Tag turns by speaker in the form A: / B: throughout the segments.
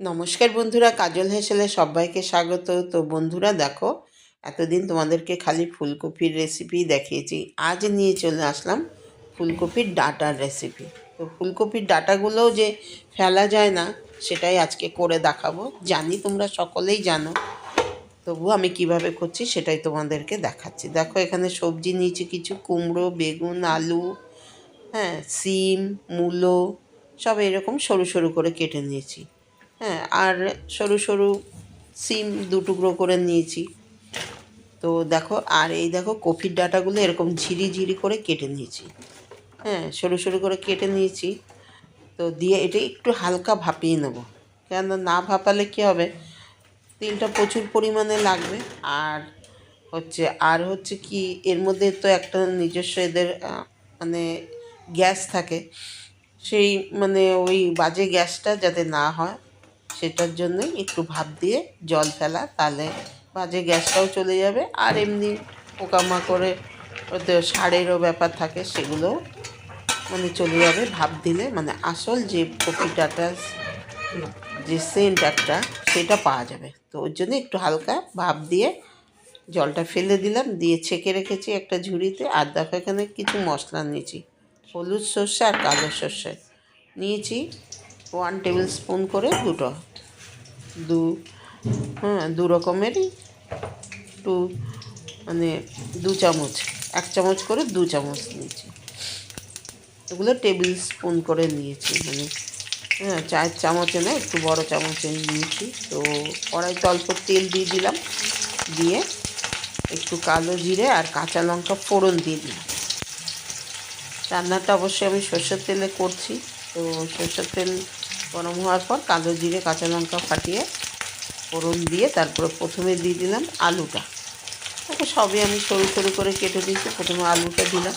A: নমস্কার বন্ধুরা, কাজল হেসেলে সবাইকে স্বাগত। তো বন্ধুরা, দেখো, এতদিন তোমাদেরকে খালি ফুলকপির রেসিপি দেখিয়েছি। আজ নিয়ে চলে আসলাম ফুলকপির ডাটার রেসিপি তো ফুলকপির ডাটাগুলোও যে ফেলা যায় না, সেটাই আজকে করে দেখাবো। জানি তোমরা সকলেই জানো। তবু আমি কীভাবে করছি সেটাই তোমাদেরকে দেখাচ্ছি। দেখো, এখানে সবজি নিয়েছি, কিছু কুমড়ো, বেগুন, আলু হ্যাঁ সিম, মূলো, সব এরকম সরু সরু করে কেটে নিয়েছি। হ্যাঁ আর সরু সরু সিম দু টুকরো করে নিয়েছি। তো দেখো, আর এই দেখো, কফির ডাটাগুলো এরকম ঝিরি ঝিরি করে কেটে নিয়েছি। হ্যাঁ সরু সরু করে কেটে নিয়েছি। তো দিয়ে এটা একটু হালকা ভাপিয়ে নেব। কেন না ভাপালে কী হবে? তেলটা প্রচুর পরিমাণে লাগবে। আর হচ্ছে আর হচ্ছে কি, এর মধ্যে তো একটা নিজস্ব এদের মানে গ্যাস থাকে। সেই মানে ওই বাজে গ্যাসটা যাতে না হয় সেটার জন্যই একটু ভাপ দিয়ে জল ফেলা, তাহলে বাজে গ্যাসটাও চলে যাবে। আর এমনি পোকামাকড়ে ওতে সারেরও ব্যাপার থাকে সেগুলোও মানে চলে যাবে। ভাপ দিলে মানে আসল যে কপি ডাটা যে সেন্ট একটা, সেটা পাওয়া যাবে। তো ওর জন্য একটু হালকা ভাপ দিয়ে জলটা ফেলে দিলাম, দিয়ে ছেঁকে রেখেছি একটা ঝুড়িতে। আর দেখো এখানে কিছু মশলা নিয়েছি। হলুদ সর্ষে আর কালো সর্ষে। নিয়েছি ওয়ান টেবিল স্পুন করে দুটো। দু হ্যাঁ দু রকমেরই। একটু মানে দু চামচ, এক চামচ করে দু চামচ নিয়েছি। এগুলো টেবিল স্পুন করে নিয়েছি মানে হ্যাঁ চার চামচে না, একটু বড় চামচে নিয়েছি। তো কড়াইতে অল্প তেল দিয়ে দিলাম, দিয়ে একটু কালো জিরে আর কাঁচা লঙ্কা ফোড়ন দিয়ে দিলাম। রান্নাটা অবশ্যই আমি সর্ষের তেলে করছি, তো সর্ষের তেল গরম হওয়ার পর কালো জিরে, কাঁচা লঙ্কা ফাটিয়ে ফোড়ন দিয়ে তারপরে প্রথমে দিয়ে দিলাম আলুটা। ওকে সবই আমি সরু সরু করে কেটে দিয়েছি। প্রথমে আলুটা দিলাম,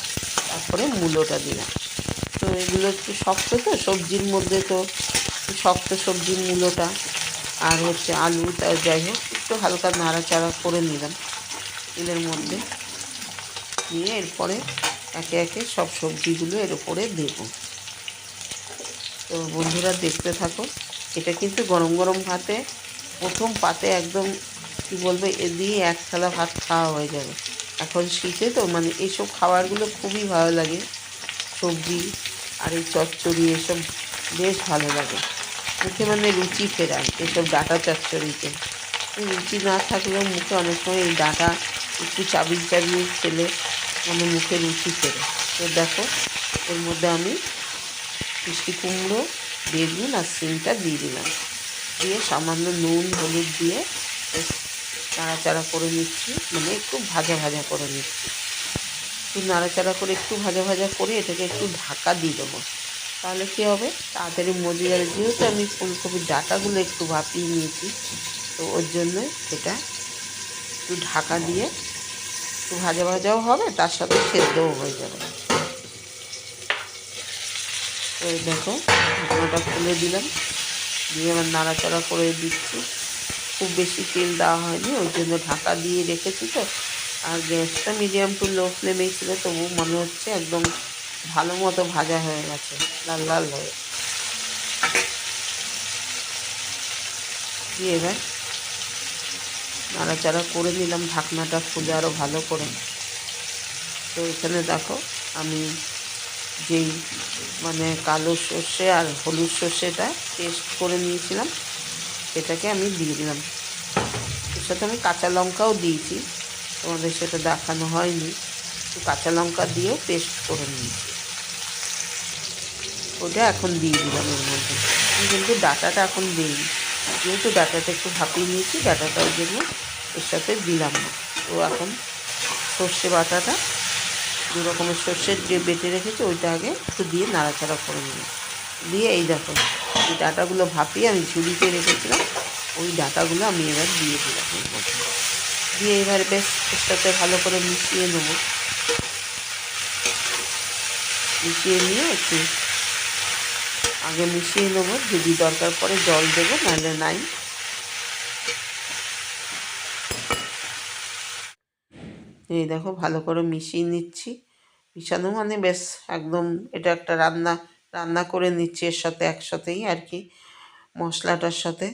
A: তারপরে মূলোটা দিলাম। তো এগুলো একটু শক্ত তো, সবজির মধ্যে তো শক্ত সবজির মূলোটা। আর হচ্ছে আলুটা যাই হোক, একটু হালকা নাড়াচাড়া করে নিলাম তেলের মধ্যে। নিয়ে এরপরে একে একে সব সবজিগুলো এর উপরে দেবো। তো বন্ধুরা দেখতে থাকো, এটা কিন্তু গরম গরম ভাতে, প্রথম পাতে একদম, কী বলব, এ দিয়ে এক থালা ভাত খাওয়া হয়ে যাবে। এখন শীতে তো মানে এইসব খাবারগুলো খুবই ভালো লাগে, সবজি আর এই চচ্চড়ি এসব বেশ ভালো লাগে। মুখে মানে রুচি ফেরায়, এসব ডাটা চচ্চড়িতে। রুচি না থাকলেও মুখে অনেক সময় এই ডাটা, একটু চাবিয়ে চাবিয়ে খেলে মানে মুখে রুচি ফেরে। তো দেখো, এর মধ্যে আমি মিষ্টি কুমড়ো, বেগুন আর সিমটা দিয়ে দিলাম। দিয়ে সামান্য নুন, হলুদ দিয়ে নাড়াচাড়া করে নিচ্ছি মানে একটু ভাজা ভাজা করে নিচ্ছি। একটু নাড়াচাড়া করে, একটু ভাজা ভাজা করে এটাকে একটু ঢাকা দিয়ে দেবো। তাহলে কী হবে? তাড়াতাড়ি মজে যেহেতু আমি ফুলকপির ডাটাগুলো একটু ভাপিয়ে নিয়েছি, তো ওর জন্য এটা একটু ঢাকা দিয়ে একটু ভাজা ভাজাও হবে, তার সাথে সেদ্ধও হয়ে যাবে। এই দেখো ঢাকনাটা খুলে দিলাম। দিয়ে আবার নাড়াচাড়া করে দিচ্ছি। খুব বেশি তেল দেওয়া হয়নি, ওই জন্য ঢাকা দিয়ে রেখেছি তো। আর গ্যাসটা মিডিয়াম টু লো ফ্লেমেই ছিল তবু মনে হচ্ছে একদম ভালো মতো ভাজা হয়ে গেছে, লাল লাল হয়ে। দিয়ে এবার নাড়াচাড়া করে নিলাম, ঢাকনাটা খুলে আরও ভালো করে। তো এখানে দেখো, আমি যেই মানে কালো সর্ষে আর হলুদ সর্ষেটা পেস্ট করে নিয়েছিলাম সেটাকে আমি দিয়ে দিলাম। এর সাথে আমি কাঁচা লঙ্কাও দিয়েছি, তোমাদের সেটা দেখানো হয়নি। কাঁচা লঙ্কা দিয়েও পেস্ট করে নিয়েছি। ওটা এখন দিয়ে দিলাম এর মধ্যে। আমি কিন্তু ডাটাটা এখন দিইনি। যেহেতু ডাটাটা একটু ভাপিয়ে নিয়েছি ডাটাটা ওই জন্য এর সাথে দিলাম না। তো এখন সর্ষে বাটাটা দু রকমের সর্ষের যে বেটে রেখেছি, ওইটা আগে একটু দিয়ে নাড়াচাড়া করে নিলাম। দিয়ে এই দেখো, এই ডাটাগুলো ভাপিয়ে আমি ঝুড়িতে রেখেছিলাম, ওই ডাটাগুলো আমি এবার দিয়ে দিলাম। দিয়ে এবার বেশ সাথে ভালো করে মিশিয়ে নেব। মিশিয়ে নিয়ে একটু আগে মিশিয়ে নেব, যদি দরকার পরে জল দেবো, নাহলে নাই। এই দেখো, ভালো করে মিশিয়ে নিচ্ছি। মিশানো মানে বেশ একদম এটা একটা রান্না রান্না করে নিচ্ছি এর সাথে একসাথেই আর কি, মশলাটার সাথে।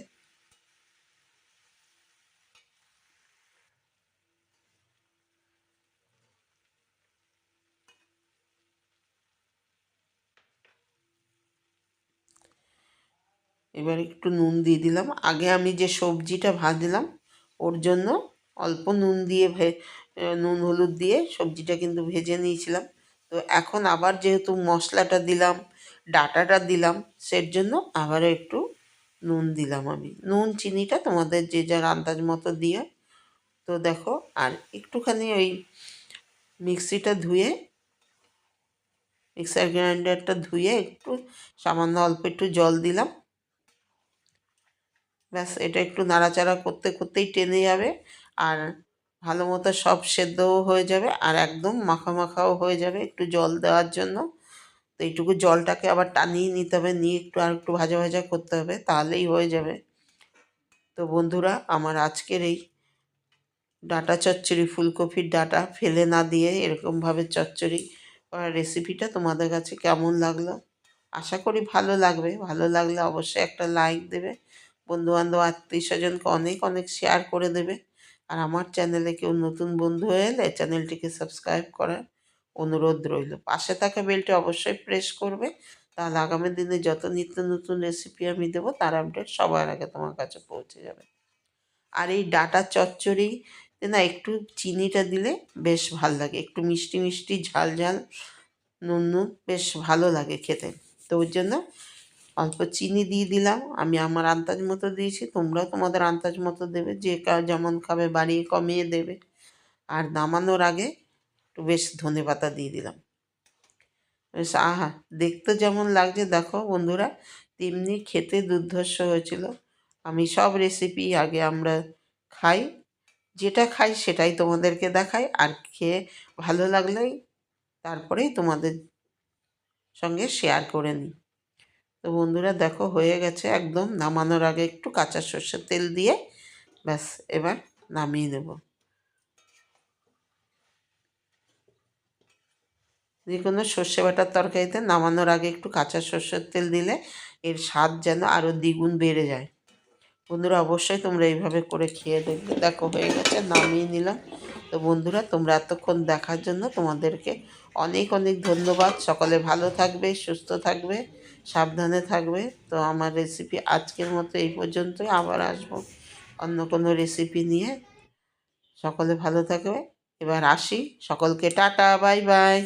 A: এবার একটু নুন দিয়ে দিলাম। আগে আমি যে সবজিটা ভাজলাম, ওর জন্য অল্প নুন দিয়ে নুন, হলুদ দিয়ে সবজিটা কিন্তু ভেজে নিয়েছিলাম। তো এখন আবার যেহেতু মশলাটা দিলাম, ডাটাটা দিলাম, সের জন্য আবার একটু নুন দিলাম আমি। নুন, চিনিটা তোমাদের যে যার আন্দাজ মতো দিয়ে তো দেখো, আর একটুখানি ওই মিক্সিটা ধুয়ে, মিক্সার গ্রাইন্ডারটা ধুয়ে একটু সামান্য অল্প একটু জল দিলাম। ব্যাস, এটা একটু নাড়াচাড়া করতে করতেই টেনে যাবে। আর ভালো মতো সব সেদ্ধও হয়ে যাবে আর একদম মাখা মাখাও হয়ে যাবে একটু জল দেওয়ার জন্য। তো এইটুকু জলটাকে আবার টানিয়ে নিতে হবে, নিয়ে একটু আর একটু ভাজা ভাজা করতে হবে, তাহলেই হয়ে যাবে। তো বন্ধুরা, আমার আজকের এই ডাটা চচ্চড়ি, ফুলকপির ডাটা ফেলে না দিয়ে এরকমভাবে চচ্চড়ি করার রেসিপিটা তোমাদের কাছে কেমন লাগল? আশা করি ভালো লাগবে। ভালো লাগলে অবশ্যই একটা লাইক দেবে। বন্ধুবান্ধব আত্মীয় স্বজনকে অনেক অনেক শেয়ার করে দেবে। আর আমার চ্যানেলে কেউ নতুন বন্ধু হয়ে এলে চ্যানেলটিকে সাবস্ক্রাইব করার অনুরোধ রইল। পাশে থাকা বেলটি অবশ্যই প্রেস করবে, তাহলে আগামী দিনে যত নিত্য নতুন রেসিপি আমি দেবো, তার আপডেট সবার আগে তোমার কাছে পৌঁছে যাবে। আর এই ডাটা চচ্চড়ি না একটু চিনিটা দিলে বেশ ভালো লাগে, একটু মিষ্টি মিষ্টি ঝাল ঝাল নুন নুন বেশ ভালো লাগে খেতে। তো ওর জন্য অল্প চিনি দিয়ে দিলাম। আমি আমার আন্দাজ মতো দিয়েছি, তোমরাও তোমাদের আন্দাজ মতো দেবে, যে যেমন খাবে বাড়িয়ে কমিয়ে দেবে। আর নামানোর আগে একটু বেশ ধনে পাতা দিয়ে দিলাম। বেশ, আহা, দেখতে যেমন লাগছে, দেখো বন্ধুরা, তেমনি খেতে দুর্ধর্ষ হয়েছিল। আমি সব রেসিপি আগে আমরা খাই, যেটা খাই সেটাই তোমাদেরকে দেখাই, আর খেয়ে ভালো লাগলেই তারপরেই তোমাদের সঙ্গে শেয়ার করে নিই। তো বন্ধুরা দেখো হয়ে গেছে একদম নামানোর আগে একটু কাঁচা সর্ষের তেল দিয়ে ব্যাস, এবার নামিয়ে নেব। যে কোনো সর্ষে বাটার তরকারিতে নামানোর আগে একটু কাঁচা সর্ষের তেল দিলে এর স্বাদ যেন আরও দ্বিগুণ বেড়ে যায়। বন্ধুরা অবশ্যই তোমরা এইভাবে করে খেয়ে দেখবে। দেখো হয়ে গেছে, নামিয়ে নিলাম। তো বন্ধুরা, তোমরা এতক্ষণ দেখার জন্য তোমাদেরকে অনেক অনেক ধন্যবাদ। সকলে ভালো থাকবে, সুস্থ থাকবে, সাবধানে থাকবে। তো আমার রেসিপি আজকের মতো এই পর্যন্তই, আবার আসব অন্য কোনো রেসিপি নিয়ে। সকলে ভালো থাকবে। এবার আসি। সকলকে টাটা, বাই বাই।